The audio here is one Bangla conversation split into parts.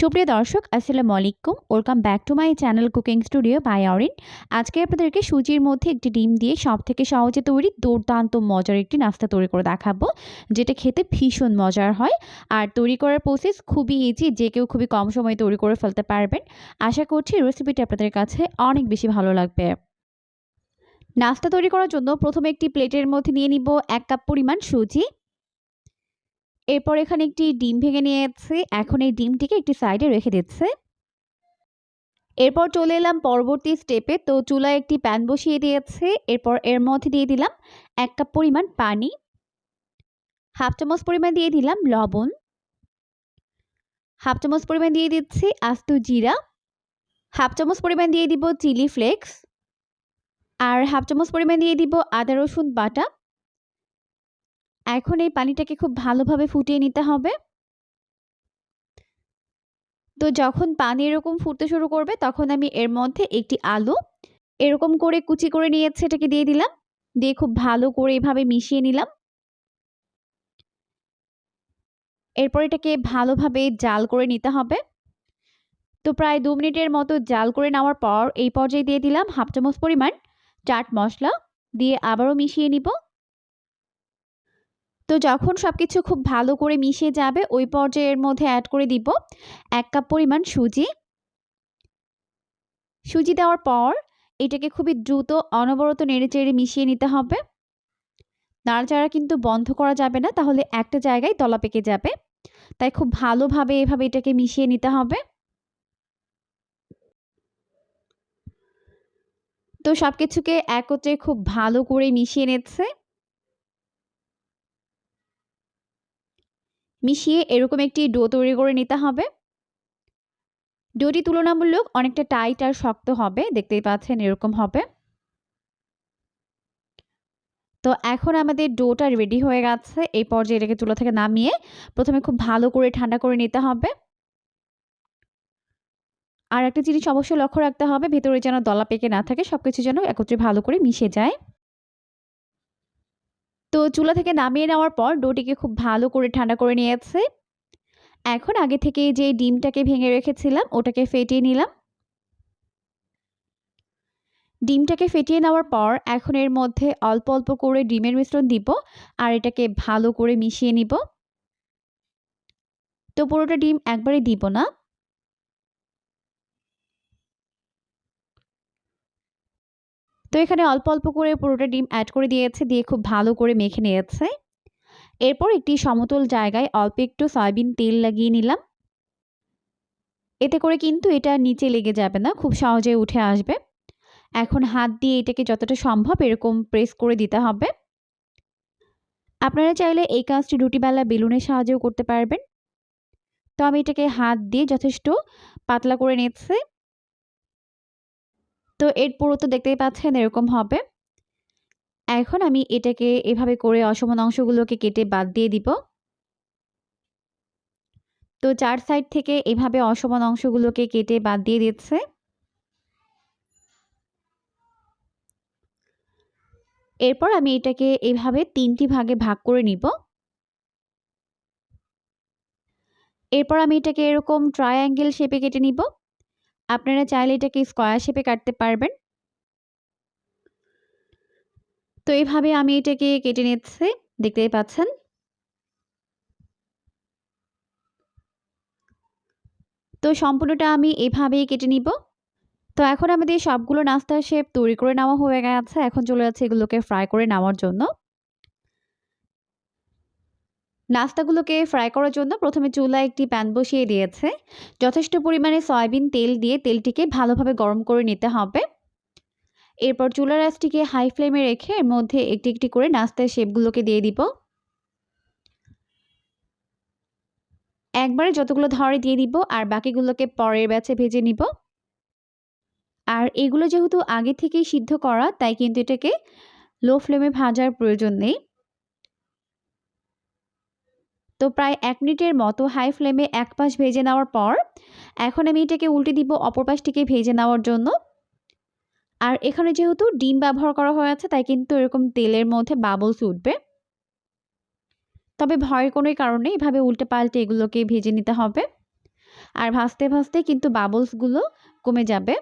সুপ্রিয় দর্শক, আসসালামু আলাইকুম। Welcome back to my channel cooking studio by Orin আজকে আপনাদেরকে সুজির মধ্যে একটি ডিম দিয়ে সব থেকে সহজে তৈরি দুর্দান্ত মজার একটি নাস্তা তৈরি করে দেখাবো, যেটা খেতে ভীষণ মজার হয়। আর তৈরি করার প্রসেস খুবই ইজি যে কেউ খুবই কম সময়ে তৈরি করে ফেলতে পারবেন। আশা করছি রেসিপিটি আপনাদের কাছে অনেক বেশি ভালো লাগবে। নাস্তা তৈরি করার জন্য প্রথমে একটি প্লেটের মধ্যে নিয়ে নিব এক কাপ পরিমাণ সুজি। এরপর এখানে একটি ডিম ভেঙে নিয়েছে। এখন এই ডিমটিকে একটি সাইডে রেখে দিচ্ছে। এরপর চলে এলাম পরবর্তী স্টেপে। তো চুলায় একটি প্যান বসিয়ে দিয়েছে। এরপর এর মধ্যে দিয়ে দিলাম এক কাপ পরিমাণ পানি। হাফ চামচ পরিমাণ দিয়ে দিলাম লবণ। হাফ চামচ পরিমাণ দিয়ে দিচ্ছি আস্ত জিরা। হাফ চামচ পরিমাণ দিয়ে দিব চিলি ফ্লেক্স। আর হাফ চামচ পরিমাণ দিয়ে দিব আদা রসুন বাটা। এখন এই পানিটাকে খুব ভালোভাবে ফুটিয়ে নিতে হবে। তো যখন পানি এরকম ফুটতে শুরু করবে, তখন আমি এর মধ্যে একটি আলু এরকম করে কুচি করে নিয়েছে এটাকে দিয়ে দিলাম। দিয়ে খুব ভালো করে এভাবে মিশিয়ে নিলাম। এরপর এটাকে ভালোভাবে জাল করে নিতে হবে। তো প্রায় দু মিনিটের মতো জাল করে নেওয়ার পর এই পর্যায়ে দিয়ে দিলাম হাফ চামচ পরিমাণ চাট মশলা। দিয়ে আবারও মিশিয়ে নিব। তো যখন সব কিছু খুব ভালো করে মিশে যাবে, ওই পর্যায়ের মধ্যে অ্যাড করে দিব এক কাপ পরিমাণ সুজি। সুজি দেওয়ার পর এটাকে খুবই দ্রুত, অনবরত নেড়ে চেড়ে মিশিয়ে নিতে হবে। নাড়াচাড়া কিন্তু বন্ধ করা যাবে না, তাহলে একটা জায়গায় তলা পেকে যাবে। তাই খুব ভালোভাবে এভাবে এটাকে মিশিয়ে নিতে হবে। তো সব কিছুকে একত্রে খুব ভালো করে মিশিয়ে নিচ্ছে। মিশিয়ে এরকম একটি ডো তৈরি করে নিতে হবে। ডোটি তুলনামূলক অনেকটা টাইট আর শক্ত হবে, দেখতেই পাচ্ছেন এরকম হবে। তো এখন আমাদের ডোটা রেডি হয়ে গেছে, এই পর্যায়ে এটাকে চুলা থেকে নামিয়ে প্রথমে খুব ভালো করে ঠান্ডা করে নিতে হবে। আর একটা জিনিস অবশ্যই লক্ষ্য রাখতে হবে, ভেতরে যেন দলা পেকে না থাকে, সবকিছু যেন একত্রে ভালো করে মিশে যায়। চুলা থেকে নামিয়ে নেওয়ার পর ডোটিকে খুব ভালো করে ঠান্ডা করে নিয়েছে। এখন আগে থেকে যে ডিমটাকে ভেঙে রেখেছিলাম, ওটাকে ফেটিয়ে নিলাম। ডিমটাকে ফেটিয়ে নেওয়ার পর এখন এর মধ্যে অল্প অল্প করে ডিমের মিশ্রণ দিব আর এটাকে ভালো করে মিশিয়ে নিব। তো পুরোটা ডিম একবারে দিব না। তো এখানে অল্প অল্প করে পুরোটা ডিম অ্যাড করে দিয়েছে, দিয়ে খুব ভালো করে মেখে নিয়েছে। এরপর একটি সমতল জায়গায় অল্প একটু সয়াবিন তেল লাগিয়ে নিলাম। এতে করে কিন্তু এটা নিচে লেগে যাবে না, খুব সহজে উঠে আসবে। এখন হাত দিয়ে এটাকে যতটা সম্ভব এরকম প্রেস করে দিতে হবে। আপনারা চাইলে এই কাজটি রুটিবেলা বেলুনের সাহায্যেও করতে পারবেন। তো আমি এটাকে হাত দিয়ে যথেষ্ট পাতলা করে নিচ্ছে। তো এর তো দেখতেই পাচ্ছেন এরকম হবে। এখন আমি এটাকে এভাবে করে অসমান অংশগুলোকে কেটে বাদ দিয়ে দিব। তো চার সাইড থেকে এভাবে অসমান অংশগুলোকে কেটে বাদ দিয়ে দিচ্ছে। এরপর আমি এটাকে এভাবে তিনটি ভাগে ভাগ করে নিব। এরপর আমি এটাকে এরকম ট্রায়াঙ্গেল শেপে কেটে নিব। আপনারা চাইলে এটাকে স্কোয়ার শেপে কাটতে পারবেন। তো এইভাবে আমি এটাকে কেটে নিচ্ছি, দেখতেই পাচ্ছেন। তো সম্পূর্ণটা আমি এভাবেই কেটে নিব। তো এখন আমাদের সবগুলো নাস্তার শেপ তৈরি করে নেওয়া হয়ে গেছে। এখন চলে যাচ্ছে এগুলোকে ফ্রাই করে নেওয়ার জন্য। নাস্তাগুলোকে ফ্রাই করার জন্য প্রথমে চুলায় একটি প্যান বসিয়ে দিয়েছে। যথেষ্ট পরিমাণে সয়াবিন তেল দিয়ে তেলটিকে ভালোভাবে গরম করে নিতে হবে। এরপর চুলার আঁচটিকে হাই ফ্লেমে রেখে এর মধ্যে একটি একটি করে নাস্তার শেপগুলোকে দিয়ে দিব। একবারে যতগুলো ধরে দিয়ে দিব আর বাকিগুলোকে পরের ব্যাচে ভেজে নিব। আর এগুলো যেহেতু আগে থেকেই সিদ্ধ করা, তাই কিন্তু এটাকে লো ফ্লেমে ভাজার প্রয়োজন নেই। তো প্রায় এক মিনিটের মতো হাই ফ্লেমে এক পাশ ভেজে নেওয়ার পর, এখন আমি এটাকে উল্টে দিব অপর পাশটিকে ভেজে নেওয়ার জন্য। আর এখানে যেহেতু ডিম ব্যবহার করা হয়েছে তাই কিন্তু এরকম তেলের মধ্যে বাবলস উঠবে। তবে ভয়ের কোনোই কারণে এভাবে উল্টে পাল্টে এগুলোকে ভেজে নিতে হবে। আর ভাজতে ভাজতে কিন্তু বাবলসগুলো কমে যাবে।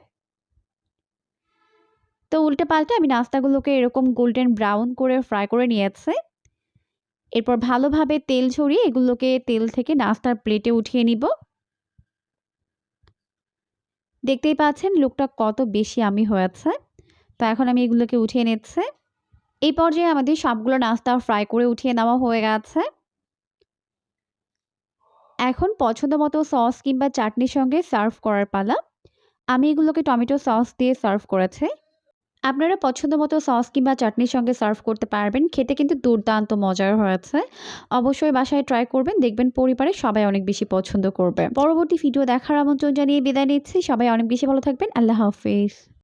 তো উল্টে পাল্টে আমি নাস্তাগুলোকে এরকম গোল্ডেন ব্রাউন করে ফ্রাই করে নিয়েছি। এরপর ভালোভাবে তেল ছড়িয়ে এগুলোকে তেল থেকে নাস্তার প্লেটে উঠিয়ে নিব। দেখতেই পাচ্ছেন লুকটা কত বেশি আমি হয়েছে তো এখন আমি এগুলোকে উঠিয়ে নিচ্ছে। এই পর্যায়ে আমাদের সবগুলো নাস্তা ফ্রাই করে উঠিয়ে নেওয়া হয়ে গেছে। এখন পছন্দ মতো সস কিংবা চাটনির সঙ্গে সার্ভ করার পালা। আমি এগুলোকে টমেটো সস দিয়ে সার্ভ করেছি। আপনারা পছন্দ মতো সস কিংবা চাটনির সঙ্গে সার্ভ করতে পারবেন। খেতে কিন্তু দুর্দান্ত মজার হয়েছে। অবশ্যই বাসায় ট্রাই করবেন। দেখবেন পরিবারে সবাই অনেক বেশি পছন্দ করবে। পরবর্তী ভিডিও দেখার আমন্ত্রণ জানিয়ে বিদায় নিচ্ছি। সবাই অনেক বেশি ভালো থাকবেন। আল্লাহ হাফিজ।